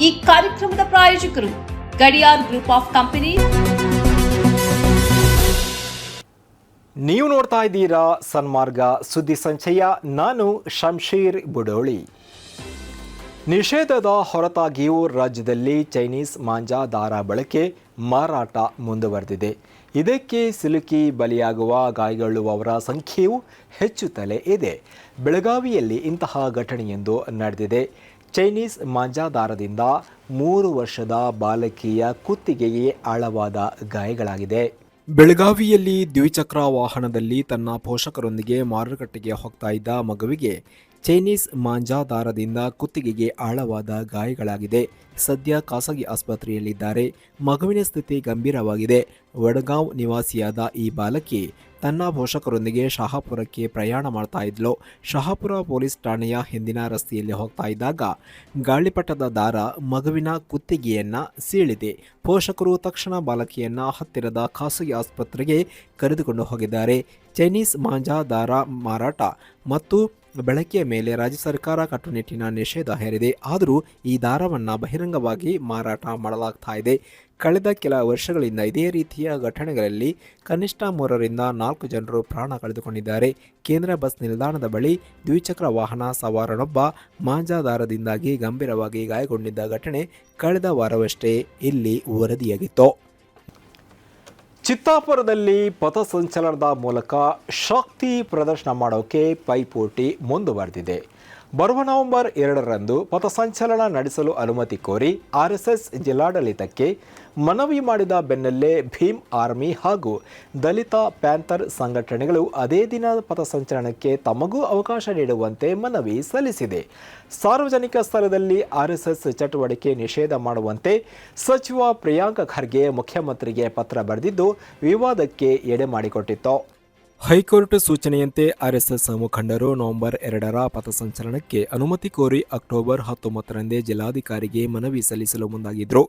ಈ ಕಾರ್ಯಕ್ರಮದ ಪ್ರಾಯೋಜಕರು ಗಡಿಯಾರ್ ಗ್ರೂಪ್ ಆಫ್ ಕಂಪನಿ. ನೀವು ನೋಡ್ತಾ ಇದ್ದೀರಾ ಸನ್ಮಾರ್ಗ ಸುದ್ದಿ ಸಂಚಯ. ನಾನು ಶಂಶೀರ್ ಬುಡೋಳಿ. ನಿಷೇಧದ ಹೊರತಾಗಿಯೂ ರಾಜ್ಯದಲ್ಲಿ ಚೈನೀಸ್ ಮಾಂಜಾ ದಾರ ಬಳಕೆ ಮಾರಾಟ ಮುಂದುವರೆದಿದೆ. ಇದಕ್ಕೆ ಸಿಲುಕಿ ಬಲಿಯಾಗುವ ಗಾಯಗೊಳ್ಳುವವರ ಸಂಖ್ಯೆಯೂ ಹೆಚ್ಚುತ್ತಲೇ ಇದೆ. ಬೆಳಗಾವಿಯಲ್ಲಿ ಇಂತಹ ಘಟನೆಯೊಂದು ನಡೆದಿದೆ. ಚೈನೀಸ್ ಮಾಂಜಾದಾರದಿಂದ ಮೂರು ವರ್ಷದ ಬಾಲಕಿಯ ಕುತ್ತಿಗೆಗೆ ಆಳವಾದ ಗಾಯಗಳಾಗಿದೆ. ಬೆಳಗಾವಿಯಲ್ಲಿ ದ್ವಿಚಕ್ರ ವಾಹನದಲ್ಲಿ ತನ್ನ ಪೋಷಕರೊಂದಿಗೆ ಮಾರುಕಟ್ಟೆಗೆ ಹೋಗ್ತಾ ಇದ್ದ ಮಗುವಿಗೆ ಚೈನೀಸ್ ಮಾಂಜಾದಾರದಿಂದ ಕುತ್ತಿಗೆಗೆ ಆಳವಾದ ಗಾಯಗಳಾಗಿದೆ. ಸದ್ಯ ಖಾಸಗಿ ಆಸ್ಪತ್ರೆಯಲ್ಲಿದ್ದಾರೆ. ಮಗುವಿನ ಸ್ಥಿತಿ ಗಂಭೀರವಾಗಿದೆ. ವಡಗಾಂವ್ ನಿವಾಸಿಯಾದ ಈ ಬಾಲಕಿ ತನ್ನ ಪೋಷಕರೊಂದಿಗೆ ಶಹಾಪುರಕ್ಕೆ ಪ್ರಯಾಣ ಮಾಡ್ತಾ ಇದ್ಲು. ಶಹಾಪುರ ಪೊಲೀಸ್ ಠಾಣೆಯ ಹಿಂದಿನ ರಸ್ತೆಯಲ್ಲಿ ಹೋಗ್ತಾ ಇದ್ದಾಗ ಗಾಳಿಪಟ್ಟದ ದಾರ ಮಗುವಿನ ಕುತ್ತಿಗೆಯನ್ನ ಸೀಳಿದೆ. ಪೋಷಕರು ತಕ್ಷಣ ಬಾಲಕಿಯನ್ನ ಹತ್ತಿರದ ಖಾಸಗಿ ಆಸ್ಪತ್ರೆಗೆ ಕರೆದುಕೊಂಡು ಹೋಗಿದ್ದಾರೆ. ಚೈನೀಸ್ ಮಾಂಜಾ ದಾರ ಮಾರಾಟ ಮತ್ತು ಬಳಕೆಯ ಮೇಲೆ ರಾಜ್ಯ ಸರ್ಕಾರ ಕಟ್ಟುನಿಟ್ಟಿನ ನಿಷೇಧ ಹೇರಿದೆ. ಆದರೂ ಈ ದಾರವನ್ನು ಬಹಿರಂಗವಾಗಿ ಮಾರಾಟ ಮಾಡಲಾಗ್ತಾ ಇದೆ. ಕಳೆದ ಕೆಲ ವರ್ಷಗಳಿಂದ ಇದೇ ರೀತಿಯ ಘಟನೆಗಳಲ್ಲಿ ಕನಿಷ್ಠ ಮೂರರಿಂದ ನಾಲ್ಕು ಜನರು ಪ್ರಾಣ ಕಳೆದುಕೊಂಡಿದ್ದಾರೆ. ಕೇಂದ್ರ ಬಸ್ ನಿಲ್ದಾಣದ ಬಳಿ ದ್ವಿಚಕ್ರ ವಾಹನ ಸವಾರನೊಬ್ಬ ಮಾಂಜಾದಾರದಿಂದಾಗಿ ಗಂಭೀರವಾಗಿ ಗಾಯಗೊಂಡಿದ್ದ ಘಟನೆ ಕಳೆದ ವಾರವಷ್ಟೇ ಇಲ್ಲಿ ವರದಿಯಾಗಿತ್ತು. ಚಿತ್ತಾಪುರದಲ್ಲಿ ಪಥಸಂಚಲನದ ಮೂಲಕ ಶಕ್ತಿ ಪ್ರದರ್ಶನ ಮಾಡೋಕೆ ಪೈಪೋಟಿ ಮುಂದುವರೆದಿದೆ. ಬರುವ ನವೆಂಬರ್ ಎರಡರಂದು ಪಥಸಂಚಲನ ನಡೆಸಲು ಅನುಮತಿ ಕೋರಿ ಆರ್ಎಸ್ಎಸ್ ಜಿಲ್ಲಾಡಳಿತಕ್ಕೆ ಮನವಿ ಮಾಡಿದ ಬೆನ್ನಲ್ಲೇ ಭೀಮ್ ಆರ್ಮಿ ಹಾಗೂ ದಲಿತ ಪ್ಯಾಂಥರ್ ಸಂಘಟನೆಗಳು ಅದೇ ದಿನ ಪಥಸಂಚಲನಕ್ಕೆ ತಮಗೂ ಅವಕಾಶ ನೀಡುವಂತೆ ಮನವಿ ಸಲ್ಲಿಸಿದೆ. ಸಾರ್ವಜನಿಕ ಸ್ಥಳದಲ್ಲಿ ಆರ್ಎಸ್ಎಸ್ ಚಟುವಟಿಕೆ ನಿಷೇಧ ಮಾಡುವಂತೆ ಸಚಿವ ಪ್ರಿಯಾಂಕ ಖರ್ಗೆ ಮುಖ್ಯಮಂತ್ರಿಗೆ ಪತ್ರ ಬರೆದಿದ್ದು, ವಿವಾದಕ್ಕೆ ಎಡೆ ಮಾಡಿಕೊಟ್ಟಿತ್ತು. ಹೈಕೋರ್ಟ್ ಸೂಚನೆಯಂತೆ ಆರ್ಎಸ್ಎಸ್ ಮುಖಂಡರು ನವೆಂಬರ್ ಎರಡರ ಪಥಸಂಚಲನಕ್ಕೆ ಅನುಮತಿ ಕೋರಿ ಅಕ್ಟೋಬರ್ ಹತ್ತೊಂಬತ್ತರಂದೇ ಜಿಲ್ಲಾಧಿಕಾರಿಗೆ ಮನವಿ ಸಲ್ಲಿಸಲು ಮುಂದಾಗಿದ್ದರು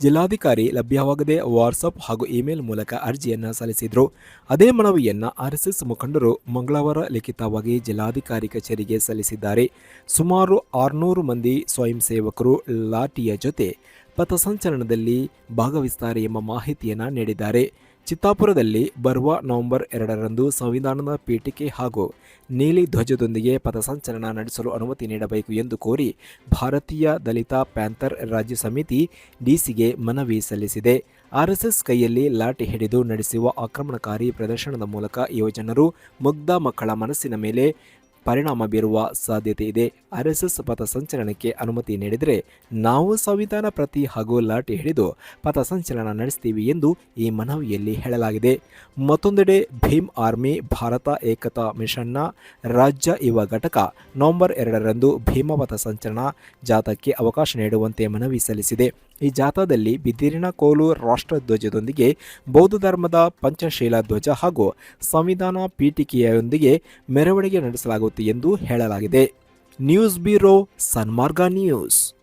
ಜಿಲ್ಲಾಧಿಕಾರಿ ಲಭ್ಯವಾಗದೆ ವಾಟ್ಸಪ್ ಹಾಗೂ ಇಮೇಲ್ ಮೂಲಕ ಅರ್ಜಿಯನ್ನು ಸಲ್ಲಿಸಿದರು. ಅದೇ ಮನವಿಯನ್ನು ಆರ್ಎಸ್ಎಸ್ ಮುಖಂಡರು ಮಂಗಳವಾರ ಲಿಖಿತವಾಗಿ ಜಿಲ್ಲಾಧಿಕಾರಿ ಕಚೇರಿಗೆ ಸಲ್ಲಿಸಿದ್ದಾರೆ. ಸುಮಾರು ಆರುನೂರು ಮಂದಿ ಸ್ವಯಂ ಸೇವಕರು ಲಾಠಿಯ ಜೊತೆ ಪಥಸಂಚಲನದಲ್ಲಿ ಭಾಗವಹಿಸುತ್ತಾರೆ ಎಂಬ ಮಾಹಿತಿಯನ್ನು ನೀಡಿದ್ದಾರೆ. ಚಿತ್ತಾಪುರದಲ್ಲಿ ಬರುವ ನವೆಂಬರ್ ಎರಡರಂದು ಸಂವಿಧಾನದ ಪೀಠಿಕೆ ಹಾಗೂ ನೀಲಿ ಧ್ವಜದೊಂದಿಗೆ ಪಥಸಂಚಲನ ನಡೆಸಲು ಅನುಮತಿ ನೀಡಬೇಕು ಎಂದು ಕೋರಿ ಭಾರತೀಯ ದಲಿತ ಪ್ಯಾಂಥರ್ ರಾಜ್ಯ ಸಮಿತಿ ಡಿಸಿಗೆ ಮನವಿ ಸಲ್ಲಿಸಿದೆ. ಆರ್ಎಸ್ಎಸ್ ಕೈಯಲ್ಲಿ ಲಾಠಿ ಹಿಡಿದು ನಡೆಸುವ ಆಕ್ರಮಣಕಾರಿ ಪ್ರದರ್ಶನದ ಮೂಲಕ ಯುವಜನರು ಮುಗ್ಧ ಮಕ್ಕಳ ಮನಸ್ಸಿನ ಮೇಲೆ ಪರಿಣಾಮ ಬೀರುವ ಸಾಧ್ಯತೆ ಇದೆ. ಆರ್ಎಸ್ಎಸ್ ಪಥಸಂಚಲನಕ್ಕೆ ಅನುಮತಿ ನೀಡಿದರೆ ನಾವು ಸಂವಿಧಾನ ಪ್ರತಿ ಹಾಗೂ ಲಾಠಿ ಹಿಡಿದು ಪಥಸಂಚಲನ ನಡೆಸ್ತೀವಿ ಎಂದು ಈ ಮನವಿಯಲ್ಲಿ ಹೇಳಲಾಗಿದೆ. ಮತ್ತೊಂದೆಡೆ ಭೀಮ್ ಆರ್ಮಿ, ಭಾರತ ಏಕತಾ ಮಿಷನ್ನ ರಾಜ್ಯ ಯುವ ಘಟಕ ನವೆಂಬರ್ ಎರಡರಂದು ಭೀಮ ಪಥಸಂಚಲನ ಜಾಥಾಕ್ಕೆ ಅವಕಾಶ ನೀಡುವಂತೆ ಮನವಿ ಸಲ್ಲಿಸಿದೆ. ಈ ಜಾಥಾದಲ್ಲಿ ಬಿದಿರಿನ ಕೋಲು ರಾಷ್ಟ್ರಧ್ವಜದೊಂದಿಗೆ ಬೌದ್ಧ ಧರ್ಮದ ಪಂಚಶೀಲ ಧ್ವಜ ಹಾಗೂ ಸಂವಿಧಾನ ಪೀಠಿಕೆಯೊಂದಿಗೆ ಮೆರವಣಿಗೆ ನಡೆಸಲಾಗುತ್ತೆ ಎಂದು ಹೇಳಲಾಗಿದೆ. News bureau Sanmarga news.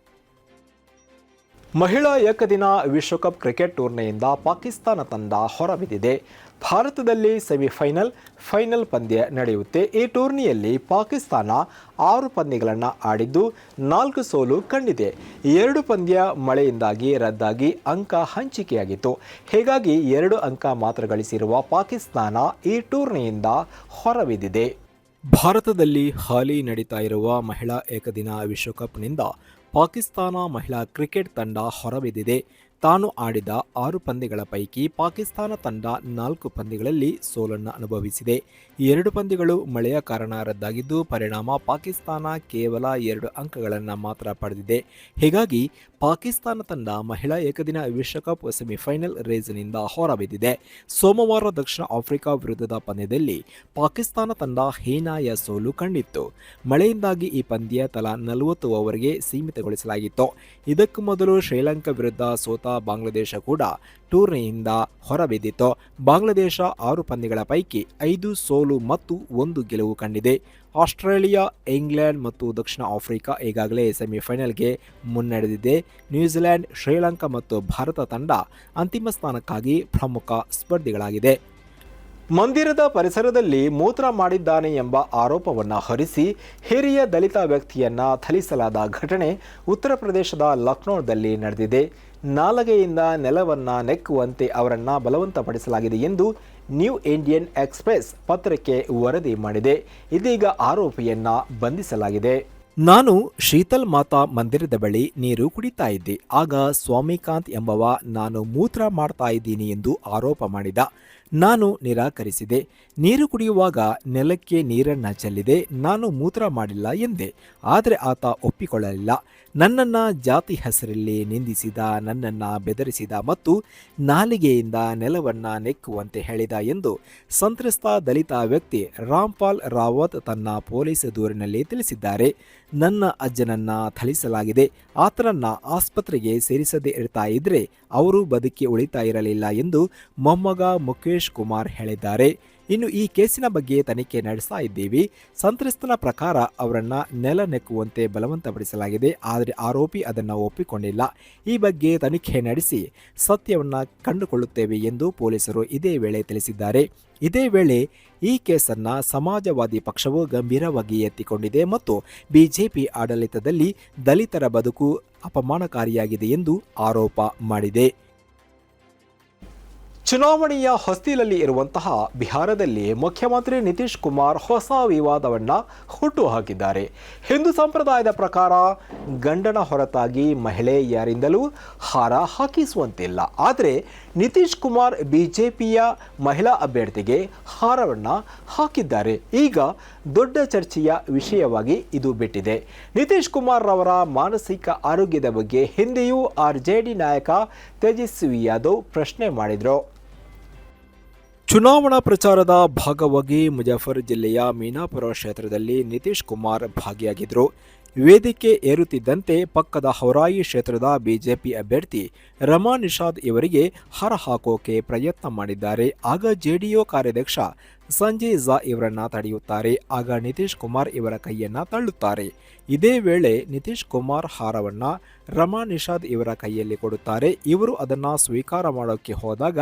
ಮಹಿಳಾ ಏಕದಿನ ವಿಶ್ವಕಪ್ ಕ್ರಿಕೆಟ್ ಟೂರ್ನಿಯಿಂದ ಪಾಕಿಸ್ತಾನ ತಂಡ ಹೊರಬಿದ್ದಿದೆ. ಭಾರತದಲ್ಲಿ ಸೆಮಿಫೈನಲ್, ಫೈನಲ್ ಪಂದ್ಯ ನಡೆಯುತ್ತೆ. ಈ ಟೂರ್ನಿಯಲ್ಲಿ ಪಾಕಿಸ್ತಾನ ಆರು ಪಂದ್ಯಗಳನ್ನು ಆಡಿದ್ದು ನಾಲ್ಕು ಸೋಲು ಕಂಡಿದೆ. ಎರಡು ಪಂದ್ಯ ಮಳೆಯಿಂದಾಗಿ ರದ್ದಾಗಿ ಅಂಕ ಹಂಚಿಕೆಯಾಗಿತ್ತು. ಹೀಗಾಗಿ ಎರಡು ಅಂಕ ಮಾತ್ರ ಗಳಿಸಿರುವ ಪಾಕಿಸ್ತಾನ ಈ ಟೂರ್ನಿಯಿಂದ ಹೊರಬಿದ್ದಿದೆ. ಭಾರತದಲ್ಲಿ ಹಾಲಿ ನಡೀತಾ ಇರುವ ಮಹಿಳಾ ಏಕದಿನ ವಿಶ್ವಕಪ್ನಿಂದ ಪಾಕಿಸ್ತಾನ ಮಹಿಳಾ ಕ್ರಿಕೆಟ್ ತಂಡ ಹೊರಬಿದ್ದಿದೆ. ತಾನು ಆಡಿದ ಆರು ಪಂದ್ಯಗಳ ಪೈಕಿ ಪಾಕಿಸ್ತಾನ ತಂಡ ನಾಲ್ಕು ಪಂದ್ಯಗಳಲ್ಲಿ ಸೋಲನ್ನು ಅನುಭವಿಸಿದೆ. ಎರಡು ಪಂದ್ಯಗಳು ಮಳೆಯ ಕಾರಣ ರದ್ದಾಗಿದ್ದು, ಪರಿಣಾಮ ಪಾಕಿಸ್ತಾನ ಕೇವಲ ಎರಡು ಅಂಕಗಳನ್ನು ಮಾತ್ರ ಪಡೆದಿದೆ. ಹೀಗಾಗಿ ಪಾಕಿಸ್ತಾನ ತಂಡ ಮಹಿಳಾ ಏಕದಿನ ವಿಶ್ವಕಪ್ ಸೆಮಿಫೈನಲ್ ರೇಸ್ನಿಂದ ಹೊರಬಿದ್ದಿದೆ. ಸೋಮವಾರ ದಕ್ಷಿಣ ಆಫ್ರಿಕಾ ವಿರುದ್ಧದ ಪಂದ್ಯದಲ್ಲಿ ಪಾಕಿಸ್ತಾನ ತಂಡ ಹೀನಾಯ ಸೋಲು ಕಂಡಿತ್ತು. ಮಳೆಯಿಂದಾಗಿ ಈ ಪಂದ್ಯ ತಲಾ ನಲವತ್ತು ಓವರ್ಗೆ ಸೀಮಿತಗೊಳಿಸಲಾಗಿತ್ತು. ಇದಕ್ಕೂ ಮೊದಲು ಶ್ರೀಲಂಕಾ ವಿರುದ್ಧ ಸೋತ ಬಾಂಗ್ಲಾದೇಶ ಕೂಡ ಟೂರ್ನಿಯಿಂದ ಹೊರಬಿದ್ದಿತ್ತು. ಬಾಂಗ್ಲಾದೇಶ ಆರು ಪಂದ್ಯಗಳ ಪೈಕಿ ಐದು ಸೋಲು ಮತ್ತು ಒಂದು ಗೆಲುವು ಕಂಡಿದೆ. ಆಸ್ಟ್ರೇಲಿಯಾ, ಇಂಗ್ಲೆಂಡ್ ಮತ್ತು ದಕ್ಷಿಣ ಆಫ್ರಿಕಾ ಈಗಾಗಲೇ ಸೆಮಿಫೈನಲ್ಗೆ ಮುನ್ನಡೆದಿದೆ. ನ್ಯೂಜಿಲೆಂಡ್ ಶ್ರೀಲಂಕಾ ಮತ್ತು ಭಾರತ ತಂಡ ಅಂತಿಮ ಸ್ಥಾನಕ್ಕಾಗಿ ಪ್ರಮುಖ ಸ್ಪರ್ಧಿಗಳಾಗಿದೆ. ಮಂದಿರದ ಪರಿಸರದಲ್ಲಿ ಮೂತ್ರ ಮಾಡಿದ್ದಾನೆ ಎಂಬ ಆರೋಪವನ್ನು ಹೊರಿಸಿ ಹಿರಿಯ ದಲಿತ ವ್ಯಕ್ತಿಯನ್ನ ಥಲಿಸಲಾದ ಘಟನೆ ಉತ್ತರ ಪ್ರದೇಶದ ಲಕ್ನೋದಲ್ಲಿ ನಡೆದಿದೆ. ನಾಲಗೆಯಿಂದ ನೆಲವನ್ನ ನೆಕ್ಕುವಂತೆ ಅವರನ್ನು ಬಲವಂತಪಡಿಸಲಾಗಿದೆ ಎಂದು ನ್ಯೂ ಇಂಡಿಯನ್ ಎಕ್ಸ್ಪ್ರೆಸ್ ಪತ್ರಕ್ಕೆ ವರದಿ ಮಾಡಿದೆ. ಇದೀಗ ಆರೋಪಿಯನ್ನ ಬಂಧಿಸಲಾಗಿದೆ. ನಾನು ಶೀತಲ್ ಮಾತಾ ಮಂದಿರದ ಬಳಿ ನೀರು ಕುಡಿತಾ ಇದ್ದೆ. ಆಗ ಸ್ವಾಮಿಕಾಂತ್ ಎಂಬವ ನಾನು ಮೂತ್ರ ಮಾಡ್ತಾ ಇದ್ದೀನಿ ಎಂದು ಆರೋಪ ಮಾಡಿದ. ನಾನು ನಿರಾಕರಿಸಿದೆ. ನೀರು ಕುಡಿಯುವಾಗ ನೆಲಕ್ಕೆ ನೀರನ್ನ ಚೆಲ್ಲಿದೆ. ನಾನು ಮೂತ್ರ ಮಾಡಿಲ್ಲ ಎಂದೆ. ಆದರೆ ಆತ ಒಪ್ಪಿಕೊಳ್ಳಲಿಲ್ಲ. ನನ್ನನ್ನ ಜಾತಿ ಹೆಸರಲ್ಲಿ ನಿಂದಿಸಿದ, ನನ್ನನ್ನ ಬೆದರಿಸಿದ ಮತ್ತು ನಾಲಿಗೆಯಿಂದ ನೆಲವನ್ನ ನೆಕ್ಕುವಂತೆ ಹೇಳಿದ ಎಂದು ಸಂತ್ರಸ್ತ ದಲಿತ ವ್ಯಕ್ತಿ ರಾಮ್ಪಾಲ್ ರಾವತ್ ತನ್ನ ಪೊಲೀಸ್ ದೂರಿನಲ್ಲಿ ತಿಳಿಸಿದ್ದಾರೆ. ನನ್ನ ಅಜ್ಜನನ್ನ ಥಳಿಸಲಾಗಿದೆ. ಆತನನ್ನ ಆಸ್ಪತ್ರೆಗೆ ಸೇರಿಸದೇ ಇರ್ತಾ ಇದ್ರೆ ಅವರು ಬದುಕಿ ಉಳಿತಾ ಇರಲಿಲ್ಲ ಎಂದು ಮೊಮ್ಮಗ ಮುಖೇಶ್ ಕುಮಾರ್ ಹೇಳಿದ್ದಾರೆ. ಇನ್ನು ಈ ಕೇಸಿನ ಬಗ್ಗೆ ತನಿಖೆ ನಡೆಸ್ತಾ ಇದ್ದೀವಿ. ಸಂತ್ರಸ್ತನ ಪ್ರಕಾರ ಅವರನ್ನ ನೆಲ ನೆಕ್ಕುವಂತೆ ಬಲವಂತಪಡಿಸಲಾಗಿದೆ. ಆದರೆ ಆರೋಪಿ ಅದನ್ನು ಒಪ್ಪಿಕೊಂಡಿಲ್ಲ. ಈ ಬಗ್ಗೆ ತನಿಖೆ ನಡೆಸಿ ಸತ್ಯವನ್ನು ಕಂಡುಕೊಳ್ಳುತ್ತೇವೆ ಎಂದು ಪೊಲೀಸರು ಇದೇ ವೇಳೆ ತಿಳಿಸಿದ್ದಾರೆ. ಇದೇ ವೇಳೆ ಈ ಕೇಸನ್ನ ಸಮಾಜವಾದಿ ಪಕ್ಷವು ಗಂಭೀರವಾಗಿ ಎತ್ತಿಕೊಂಡಿದೆ ಮತ್ತು ಬಿಜೆಪಿ ಆಡಳಿತದಲ್ಲಿ ದಲಿತರ ಬದುಕು ಅಪಮಾನಕಾರಿಯಾಗಿದೆ ಎಂದು ಆರೋಪ ಮಾಡಿದೆ. ಚುನಾವಣೆಯ ಹೊಸ್ತಿಲಲ್ಲಿ ಇರುವಂತಹ ಬಿಹಾರದಲ್ಲಿ ಮುಖ್ಯಮಂತ್ರಿ ನಿತೀಶ್ ಕುಮಾರ್ ಹೊಸ ವಿವಾದವನ್ನು ಹುಟ್ಟುಹಾಕಿದ್ದಾರೆ ಹಿಂದೂ ಸಂಪ್ರದಾಯದ ಪ್ರಕಾರ ಗಂಡನ ಹೊರತಾಗಿ ಮಹಿಳೆ ಯಾರಿಂದಲೂ ಹಾರ ಹಾಕಿಸುವಂತಿಲ್ಲ. ಆದರೆ ನಿತೀಶ್ ಕುಮಾರ್ ಬಿಜೆಪಿಯ ಮಹಿಳಾ ಅಭ್ಯರ್ಥಿಗೆ ಹಾರವನ್ನು ಹಾಕಿದ್ದಾರೆ. ಈಗ ದೊಡ್ಡ ಚರ್ಚೆಯ ವಿಷಯವಾಗಿ ಇದು ಬಿಟ್ಟಿದೆ. ನಿತೀಶ್ ಕುಮಾರ್ ರವರ ಮಾನಸಿಕ ಆರೋಗ್ಯದ ಬಗ್ಗೆ ಹಿಂದೆಯೂ ಆರ್ ಜೆ ಡಿ ನಾಯಕ ತೇಜಸ್ವಿ ಯಾದವ್ ಪ್ರಶ್ನೆ ಮಾಡಿದ್ರು. ಚುನಾವಣಾ ಪ್ರಚಾರದ ಭಾಗವಾಗಿ ಮುಜಾಫರ್ ಜಿಲ್ಲೆಯ ಮೀನಾಪುರ ಕ್ಷೇತ್ರದಲ್ಲಿ ನಿತೀಶ್ ಕುಮಾರ್ ಭಾಗಿಯಾಗಿದ್ದರು ವೇದಿಕೆ ಏರುತ್ತಿದ್ದಂತೆ ಪಕ್ಕದ ಹೌರಾಯಿ ಕ್ಷೇತ್ರದ ಬಿಜೆಪಿ ಅಭ್ಯರ್ಥಿ ರಮಾ ನಿಷಾದ್ ಇವರಿಗೆ ಹರ ಹಾಕೋಕೆ ಪ್ರಯತ್ನ ಮಾಡಿದ್ದಾರೆ. ಆಗ ಜೆಡಿಯು ಕಾರ್ಯಾಧ್ಯಕ್ಷ ಸಂಜಯ್ ಝಾ ಇವರನ್ನ ತಡೆಯುತ್ತಾರೆ. ಆಗ ನಿತೀಶ್ ಕುಮಾರ್ ಇವರ ಕೈಯನ್ನ ತಳ್ಳುತ್ತಾರೆ. ಇದೇ ವೇಳೆ ನಿತೀಶ್ ಕುಮಾರ್ ಹಾರವನ್ನ ರಮಾ ನಿಷಾದ್ ಇವರ ಕೈಯಲ್ಲಿ ಕೊಡುತ್ತಾರೆ. ಇವರು ಅದನ್ನ ಸ್ವೀಕಾರ ಮಾಡೋಕೆ ಹೋದಾಗ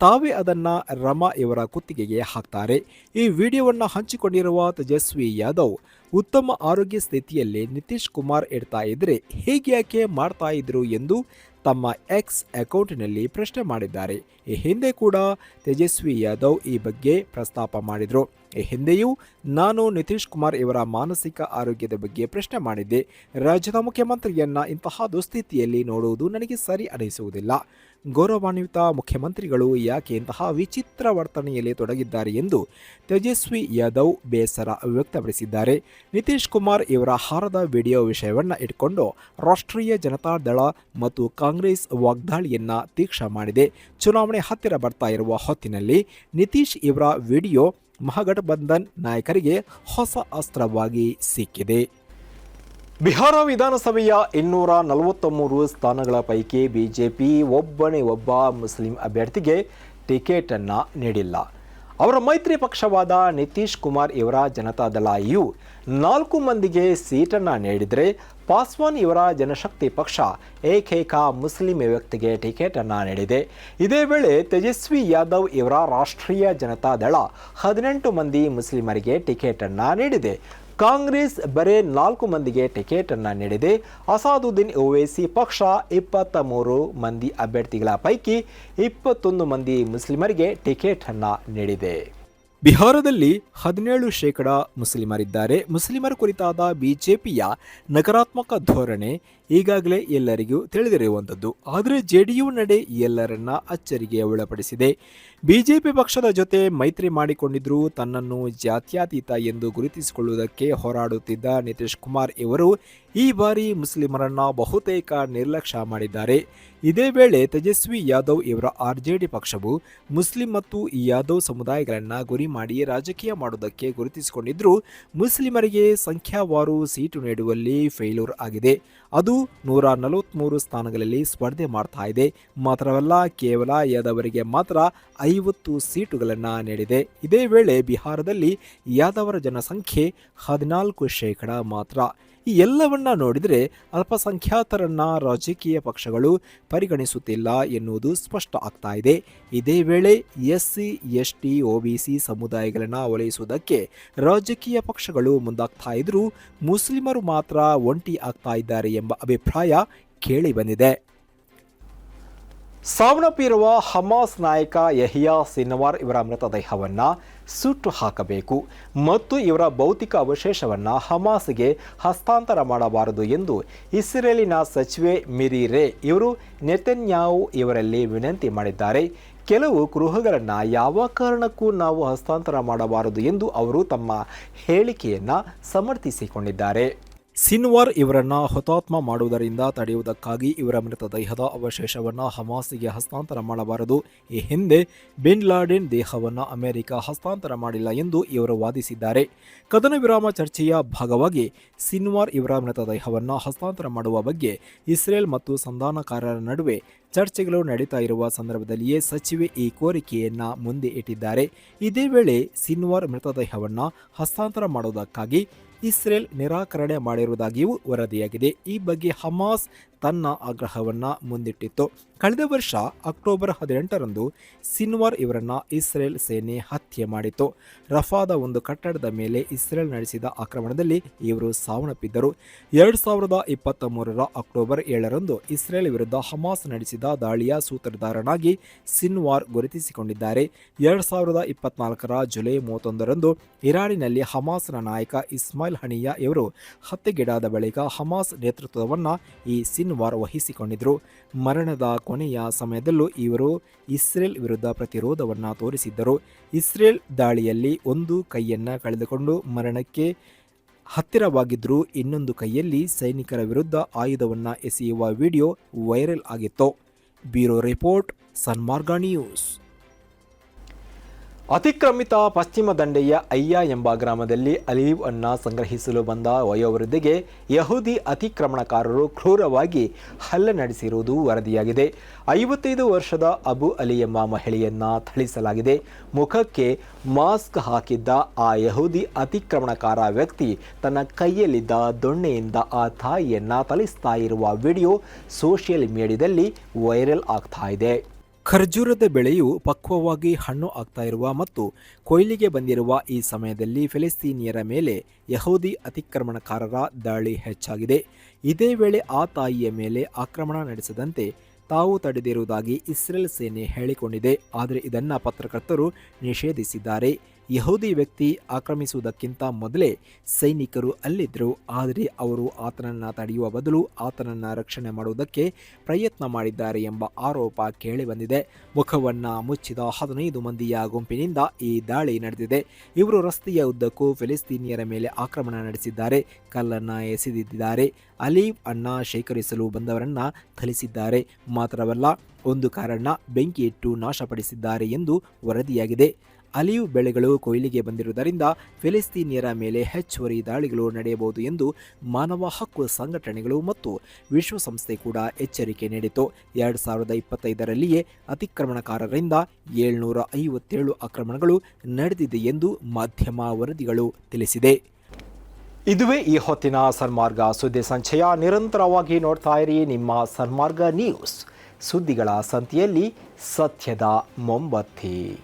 ತಾವೇ ಅದನ್ನ ರಮಾ ಇವರ ಕುತ್ತಿಗೆಗೆ ಹಾಕ್ತಾರೆ. ಈ ವಿಡಿಯೋವನ್ನು ಹಂಚಿಕೊಂಡಿರುವ ತೇಜಸ್ವಿ ಯಾದವ್ ಉತ್ತಮ ಆರೋಗ್ಯ ಸ್ಥಿತಿಯಲ್ಲಿ ನಿತೀಶ್ ಕುಮಾರ್ ಇಡ್ತಾ ಇದ್ರೆ ಹೇಗೆ ಯಾಕೆ ಮಾಡ್ತಾ ಇದ್ರು ಎಂದು ತಮ್ಮ ಎಕ್ಸ್ ಅಕೌಂಟ್ನಲ್ಲಿ ಪ್ರಶ್ನೆ ಮಾಡಿದ್ದಾರೆ. ಈ ಹಿಂದೆ ಕೂಡ ತೇಜಸ್ವಿ ಯಾದವ್ ಈ ಬಗ್ಗೆ ಪ್ರಸ್ತಾಪ ಮಾಡಿದರು. ಹಿಂದೆಯೂ ನಾನು ನಿತೀಶ್ ಕುಮಾರ್ ಇವರ ಮಾನಸಿಕ ಆರೋಗ್ಯದ ಬಗ್ಗೆ ಪ್ರಶ್ನೆ ಮಾಡಿದ್ದೆ. ರಾಜ್ಯದ ಮುಖ್ಯಮಂತ್ರಿಯನ್ನ ಇಂತಹ ದುಸ್ಥಿತಿಯಲ್ಲಿ ನೋಡುವುದು ನನಗೆ ಸರಿ ಅನಿಸುವುದಿಲ್ಲ. ಗೌರವಾನ್ವಿತ ಮುಖ್ಯಮಂತ್ರಿಗಳು ಯಾಕೆ ಇಂತಹ ವಿಚಿತ್ರ ವರ್ತನೆಯಲ್ಲಿ ತೊಡಗಿದ್ದಾರೆ ಎಂದು ತೇಜಸ್ವಿ ಯಾದವ್ ಬೇಸರ ವ್ಯಕ್ತಪಡಿಸಿದ್ದಾರೆ. ನಿತೀಶ್ ಕುಮಾರ್ ಇವರ ಹಾರದ ವಿಡಿಯೋ ವಿಷಯವನ್ನು ಇಟ್ಕೊಂಡು ರಾಷ್ಟ್ರೀಯ ಜನತಾ ದಳ ಮತ್ತು ಕಾಂಗ್ರೆಸ್ ವಾಗ್ದಾಳಿಯನ್ನ ತೀಕ್ಷ ಮಾಡಿದೆ. ಚುನಾವಣೆ ಹತ್ತಿರ ಬರ್ತಾ ಇರುವ ಹೊತ್ತಿನಲ್ಲಿ ನಿತೀಶ್ ಇವರ ವಿಡಿಯೋ ಮಹಾಗಠಬಂಧನ್ ನಾಯಕರಿಗೆ ಹೊಸ ಅಸ್ತ್ರವಾಗಿ ಸಿಕ್ಕಿದೆ. ಬಿಹಾರ ವಿಧಾನಸಭೆಯ ಇನ್ನೂರ ನಲವತ್ತ ಮೂರು ಸ್ಥಾನಗಳ ಪೈಕಿ ಬಿಜೆಪಿ ಒಬ್ಬನೇ ಒಬ್ಬ ಮುಸ್ಲಿಂ ಅಭ್ಯರ್ಥಿಗೆ ಟಿಕೆಟ್ ಅನ್ನ ನೀಡಿಲ್ಲ. ಅವರ ಮೈತ್ರಿ ಪಕ್ಷವಾದ ನಿತೀಶ್ ಕುಮಾರ್ ಇವರ ಜನತಾದಳ ಯು ನಾಲ್ಕು ಮಂದಿಗೆ ಸೀಟನ್ನು ನೀಡಿದರೆ ಪಾಸ್ವಾನ್ ಇವರ ಜನಶಕ್ತಿ ಪಕ್ಷ ಏಕೈಕ ಮುಸ್ಲಿಂ ವ್ಯಕ್ತಿಗೆ ಟಿಕೆಟನ್ನು ನೀಡಿದೆ. ಇದೇ ವೇಳೆ ತೇಜಸ್ವಿ ಯಾದವ್ ಇವರ ರಾಷ್ಟ್ರೀಯ ಜನತಾದಳ ಹದಿನೆಂಟು ಮಂದಿ ಮುಸ್ಲಿಮರಿಗೆ ಟಿಕೆಟನ್ನು ನೀಡಿದೆ. ಕಾಂಗ್ರೆಸ್ ಬರೇ ನಾಲ್ಕು ಮಂದಿಗೆ ಟಿಕೆಟ್ ಅನ್ನ ನೀಡಿದೆ. ಅಸಾದುದ್ದೀನ್ ಓವೈಸಿ ಪಕ್ಷ ಇಪ್ಪತ್ತ ಮೂರು ಮಂದಿ ಅಭ್ಯರ್ಥಿಗಳ ಪೈಕಿ ಇಪ್ಪತ್ತೊಂದು ಮಂದಿ ಮುಸ್ಲಿಮರಿಗೆ ಟಿಕೆಟ್ ಅನ್ನ ನೀಡಿದೆ. ಬಿಹಾರದಲ್ಲಿ ಹದಿನೇಳು ಶೇಕಡ ಮುಸ್ಲಿಮರಿದ್ದಾರೆ. ಮುಸ್ಲಿಮರ ಕುರಿತಾದ ಬಿಜೆಪಿಯ ನಕಾರಾತ್ಮಕ ಧೋರಣೆ ಈಗಾಗಲೇ ಎಲ್ಲರಿಗೂ ತಿಳಿದಿರುವಂಥದ್ದು. ಆದರೆ ಜೆಡಿಯು ನಡೆ ಎಲ್ಲರನ್ನ ಅಚ್ಚರಿಗೆ ಒಳಪಡಿಸಿದೆ. ಬಿಜೆಪಿ ಪಕ್ಷದ ಜೊತೆ ಮೈತ್ರಿ ಮಾಡಿಕೊಂಡಿದ್ದರೂ ತನ್ನನ್ನು ಜಾತ್ಯಾತೀತ ಎಂದು ಗುರುತಿಸಿಕೊಳ್ಳುವುದಕ್ಕೆ ಹೋರಾಡುತ್ತಿದ್ದ ನಿತೀಶ್ ಕುಮಾರ್ ಇವರು ಈ ಬಾರಿ ಮುಸ್ಲಿಮರನ್ನ ಬಹುತೇಕ ನಿರ್ಲಕ್ಷ್ಯ ಮಾಡಿದ್ದಾರೆ. ಇದೇ ವೇಳೆ ತೇಜಸ್ವಿ ಯಾದವ್ ಇವರ ಆರ್ಜೆಡಿ ಪಕ್ಷವು ಮುಸ್ಲಿಂ ಮತ್ತು ಯಾದವ್ ಸಮುದಾಯಗಳನ್ನು ಗುರಿ ಮಾಡಿ ರಾಜಕೀಯ ಮಾಡುವುದಕ್ಕೆ ಗುರುತಿಸಿಕೊಂಡಿದ್ದರೂ ಮುಸ್ಲಿಮರಿಗೆ ಸಂಖ್ಯಾವಾರು ಸೀಟು ನೀಡುವಲ್ಲಿ ಫೇಲ್ಯೂರ್ ಆಗಿದೆ. ಅದು ನೂರ ನಲವತ್ತ್ಮೂರು ಸ್ಥಾನಗಳಲ್ಲಿ ಸ್ಪರ್ಧೆ ಮಾಡ್ತಾ ಇದೆ. ಮಾತ್ರವಲ್ಲ, ಕೇವಲ ಯಾದವರಿಗೆ ಮಾತ್ರ ಐವತ್ತು ಸೀಟುಗಳನ್ನು ನೀಡಿದೆ. ಇದೇ ವೇಳೆ ಬಿಹಾರದಲ್ಲಿ ಯಾದವರ ಜನಸಂಖ್ಯೆ ಹದಿನಾಲ್ಕು ಶೇಕಡ ಮಾತ್ರ. ಈ ಎಲ್ಲವನ್ನ ನೋಡಿದರೆ ಅಲ್ಪಸಂಖ್ಯಾತರನ್ನ ರಾಜಕೀಯ ಪಕ್ಷಗಳು ಪರಿಗಣಿಸುತ್ತಿಲ್ಲ ಎನ್ನುವುದು ಸ್ಪಷ್ಟ ಆಗ್ತಾ ಇದೆ. ಇದೇ ವೇಳೆ ಎಸ್ಸಿ, ಎಸ್ಟಿ, ಒಬಿಸಿ ಸಮುದಾಯಗಳನ್ನು ಒಲೈಸುವುದಕ್ಕೆ ರಾಜಕೀಯ ಪಕ್ಷಗಳು ಮುಂದಾಗ್ತಾ ಇದ್ರೂ ಮುಸ್ಲಿಮರು ಮಾತ್ರ ಒಂಟಿ ಆಗ್ತಾ ಇದ್ದಾರೆ ಎಂಬ ಅಭಿಪ್ರಾಯ ಕೇಳಿಬಂದಿದೆ ಸಾವನ್ನಪ್ಪಿರುವ ಹಮಾಸ್ ನಾಯಕ ಯಹಿಯಾ ಸಿನ್ವಾರ್ ಇವರ ಮೃತದೇಹವನ್ನು ಸುಟ್ಟು ಹಾಕಬೇಕು ಮತ್ತು ಇವರ ಭೌತಿಕ ಅವಶೇಷವನ್ನು ಹಮಾಸ್ಗೆ ಹಸ್ತಾಂತರ ಮಾಡಬಾರದು ಎಂದು ಇಸ್ರೇಲಿನ ಸಚಿವೆ ಮಿರಿ ರೇ ಇವರು ನೆತನ್ಯಾವು ಇವರಲ್ಲಿ ವಿನಂತಿ ಮಾಡಿದ್ದಾರೆ. ಕೆಲವು ಗೃಹಗಳನ್ನು ಯಾವ ಕಾರಣಕ್ಕೂ ನಾವು ಹಸ್ತಾಂತರ ಮಾಡಬಾರದು ಎಂದು ಅವರು ತಮ್ಮ ಹೇಳಿಕೆಯನ್ನು ಸಮರ್ಥಿಸಿಕೊಂಡಿದ್ದಾರೆ. ಸಿನ್ವಾರ್ ಇವರನ್ನ ಹುತಾತ್ಮ ಮಾಡುವುದರಿಂದ ತಡೆಯುವುದಕ್ಕಾಗಿ ಇವರ ಮೃತದೇಹದ ಅವಶೇಷವನ್ನು ಹಮಾಸಿಗೆ ಹಸ್ತಾಂತರ ಮಾಡಬಾರದು. ಈ ಹಿಂದೆ ಬಿನ್ ಲಾಡೆನ್ ದೇಹವನ್ನು ಅಮೆರಿಕ ಹಸ್ತಾಂತರ ಮಾಡಿಲ್ಲ ಎಂದು ಇವರು ವಾದಿಸಿದ್ದಾರೆ. ಕದನ ವಿರಾಮ ಚರ್ಚೆಯ ಭಾಗವಾಗಿ ಸಿನ್ವಾರ್ ಇವರ ಮೃತದೇಹವನ್ನು ಹಸ್ತಾಂತರ ಮಾಡುವ ಬಗ್ಗೆ ಇಸ್ರೇಲ್ ಮತ್ತು ಸಂಧಾನಕಾರರ ನಡುವೆ ಚರ್ಚೆಗಳು ನಡೀತಾ ಇರುವ ಸಂದರ್ಭದಲ್ಲಿಯೇ ಸಚಿವೆ ಈ ಕೋರಿಕೆಯನ್ನ ಮುಂದೆ ಇಟ್ಟಿದ್ದಾರೆ. ಇದೇ ವೇಳೆ ಸಿನ್ವಾರ್ ಮೃತದೇಹವನ್ನು ಹಸ್ತಾಂತರ ಮಾಡುವುದಕ್ಕಾಗಿ ಇಸ್ರೇಲ್ ನಿರಾಕರಣೆ ಮಾಡಿರುವುದಾಗಿಯೂ ವರದಿಯಾಗಿದೆ. ಈ ಬಗ್ಗೆ ಹಮಾಸ್ ತನ್ನ ಆಗ್ರಹವನ್ನು ಮುಂದಿಟ್ಟಿತ್ತು. ಕಳೆದ ವರ್ಷ ಅಕ್ಟೋಬರ್ ಹದಿನೆಂಟರಂದು ಸಿನ್ವಾರ್ ಇವರನ್ನು ಇಸ್ರೇಲ್ ಸೇನೆ ಹತ್ಯೆ ಮಾಡಿತ್ತು. ರಫಾದ ಒಂದು ಕಟ್ಟಡದ ಮೇಲೆ ಇಸ್ರೇಲ್ ನಡೆಸಿದ ಆಕ್ರಮಣದಲ್ಲಿ ಇವರು ಸಾವನ್ನಪ್ಪಿದ್ದರು. ಎರಡು ಸಾವಿರದ ಇಪ್ಪತ್ತ ಮೂರರ ಅಕ್ಟೋಬರ್ ಏಳರಂದು ಇಸ್ರೇಲ್ ವಿರುದ್ಧ ಹಮಾಸ್ ನಡೆಸಿದ ದಾಳಿಯ ಸೂತ್ರಧಾರನಾಗಿ ಸಿನ್ವಾರ್ ಗುರುತಿಸಿಕೊಂಡಿದ್ದಾರೆ. ಎರಡು ಸಾವಿರದ ಇಪ್ಪತ್ನಾಲ್ಕರ ಜುಲೈ ಮೂವತ್ತೊಂದರಂದು ಇರಾನಿನಲ್ಲಿ ಹಮಾಸ್ನ ನಾಯಕ ಇಸ್ಮಾಯಿಲ್ ಹನಿಯಾ ಇವರು ಹತ್ಯೆಗೀಡಾದ ಬಳಿಕ ಹಮಾಸ್ ನೇತೃತ್ವವನ್ನು ಈ ಸಿನ್ವಾರ್ ವಹಿಸಿಕೊಂಡಿದ್ದರು ಮರಣದ ಕೊನೆಯ ಸಮಯದಲ್ಲೂ ಇವರು ಇಸ್ರೇಲ್ ವಿರುದ್ಧ ಪ್ರತಿರೋಧವನ್ನು ತೋರಿಸಿದ್ದರು. ಇಸ್ರೇಲ್ ದಾಳಿಯಲ್ಲಿ ಒಂದು ಕೈಯನ್ನು ಕಳೆದುಕೊಂಡು ಮರಣಕ್ಕೆ ಹತ್ತಿರವಾಗಿದ್ದರೂ ಇನ್ನೊಂದು ಕೈಯಲ್ಲಿ ಸೈನಿಕರ ವಿರುದ್ಧ ಆಯುಧವನ್ನು ಎಸೆಯುವ ವಿಡಿಯೋ ವೈರಲ್ ಆಗಿತ್ತು. Bureau report Sanmarga news. ಅತಿಕ್ರಮಿತ ಪಶ್ಚಿಮ ದಂಡೆಯ ಅಯ್ಯ ಎಂಬ ಗ್ರಾಮದಲ್ಲಿ ಅಲೀವ್ ಅನ್ನ ಸಂಗ್ರಹಿಸಲು ಬಂದ ವಯೋವೃದ್ಧಿಗೆ ಯಹೂದಿ ಅತಿಕ್ರಮಣಕಾರರು ಕ್ರೂರವಾಗಿ ಹಲ್ಲೆ ನಡೆಸಿರುವುದು ವರದಿಯಾಗಿದೆ. ಐವತ್ತೈದು ವರ್ಷದ ಅಬು ಅಲಿ ಎಂಬ ಮಹಿಳೆಯನ್ನ ಥಳಿಸಲಾಗಿದೆ. ಮುಖಕ್ಕೆ ಮಾಸ್ಕ್ ಹಾಕಿದ್ದ ಆ ಯಹೂದಿ ಅತಿಕ್ರಮಣಕಾರ ವ್ಯಕ್ತಿ ತನ್ನ ಕೈಯಲ್ಲಿದ್ದ ದೊಣ್ಣೆಯಿಂದ ಆ ತಾಯಿಯನ್ನ ಥಳಿಸ್ತಾ ಇರುವ ವಿಡಿಯೋ ಸೋಷಿಯಲ್ ಮೀಡಿಯಾದಲ್ಲಿ ವೈರಲ್ ಆಗ್ತಾ ಇದೆ. ಖರ್ಜೂರದ ಬೆಳೆಯು ಪಕ್ವವಾಗಿ ಹಣ್ಣು ಆಗ್ತಾ ಇರುವ ಮತ್ತು ಕೊಯ್ಲಿಗೆ ಬಂದಿರುವ ಈ ಸಮಯದಲ್ಲಿ ಫಿಲಿಸ್ತೀನಿಯರ ಮೇಲೆ ಯಹೂದಿ ಅತಿಕ್ರಮಣಕಾರರ ದಾಳಿ ಹೆಚ್ಚಾಗಿದೆ. ಇದೇ ವೇಳೆ ಆ ತಾಯಿಯ ಮೇಲೆ ಆಕ್ರಮಣ ನಡೆಸದಂತೆ ತಾವು ತಡೆದಿರುವುದಾಗಿ ಇಸ್ರೇಲ್ ಸೇನೆ ಹೇಳಿಕೊಂಡಿದೆ. ಆದರೆ ಇದನ್ನು ಪತ್ರಕರ್ತರು ನಿಷೇಧಿಸಿದ್ದಾರೆ. ಯಹೂದಿ ವ್ಯಕ್ತಿ ಆಕ್ರಮಿಸುವುದಕ್ಕಿಂತ ಮೊದಲೇ ಸೈನಿಕರು ಅಲ್ಲಿದ್ದರು. ಆದರೆ ಅವರು ಆತನನ್ನು ತಡೆಯುವ ಬದಲು ಆತನನ್ನು ರಕ್ಷಣೆ ಮಾಡುವುದಕ್ಕೆ ಪ್ರಯತ್ನ ಮಾಡಿದ್ದಾರೆ ಎಂಬ ಆರೋಪ ಕೇಳಿಬಂದಿದೆ. ಮುಖವನ್ನು ಮುಚ್ಚಿದ ಹದಿನೈದು ಮಂದಿಯ ಗುಂಪಿನಿಂದ ಈ ದಾಳಿ ನಡೆದಿದೆ. ಇವರು ರಸ್ತೆಯ ಉದ್ದಕ್ಕೂ ಫಿಲಿಸ್ತೀನಿಯರ ಮೇಲೆ ಆಕ್ರಮಣ ನಡೆಸಿದ್ದಾರೆ. ಕಲ್ಲನ್ನು ಎಸೆದಿದ್ದಾರೆ. ಅಲೀವ್ ಅಣ್ಣ ಶೇಖರಿಸಲು ಬಂದವರನ್ನು ಥಲಿಸಿದ್ದಾರೆ ಮಾತ್ರವಲ್ಲ, ಒಂದು ಕಾರಣ ಬೆಂಕಿ ಇಟ್ಟು ನಾಶಪಡಿಸಿದ್ದಾರೆ ಎಂದು ವರದಿಯಾಗಿದೆ. ಅಲಿವ್ ಬೆಳೆಗಳು ಕೊಯ್ಲಿಗೆ ಬಂದಿರುವುದರಿಂದ ಫಿಲಿಸ್ತೀನಿಯರ ಮೇಲೆ ಹೆಚ್ಚುವರಿ ದಾಳಿಗಳು ನಡೆಯಬಹುದು ಎಂದು ಮಾನವ ಹಕ್ಕು ಸಂಘಟನೆಗಳು ಮತ್ತು ವಿಶ್ವಸಂಸ್ಥೆ ಕೂಡ ಎಚ್ಚರಿಕೆ ನೀಡಿತು ಎರಡು ಸಾವಿರದ ಇಪ್ಪತ್ತೈದರಲ್ಲಿಯೇ ಅತಿಕ್ರಮಣಕಾರರಿಂದ ಏಳ್ನೂರ ಐವತ್ತೇಳು ಆಕ್ರಮಣಗಳು ನಡೆದಿದೆ ಎಂದು ಮಾಧ್ಯಮ ವರದಿಗಳು ತಿಳಿಸಿದೆ. ಇದುವೇ ಈ ಹೊತ್ತಿನ ಸನ್ಮಾರ್ಗ. ಸುದ್ದಿ ಸಂಚಯ ನಿರಂತರವಾಗಿ ನೋಡ್ತಾ ಇರಿ. ನಿಮ್ಮ ಸನ್ಮಾರ್ಗ ನ್ಯೂಸ್. ಸುದ್ದಿಗಳ ಸಂತಿಯಲ್ಲಿ ಸತ್ಯದ ಮೊಂಬತ್ತಿ.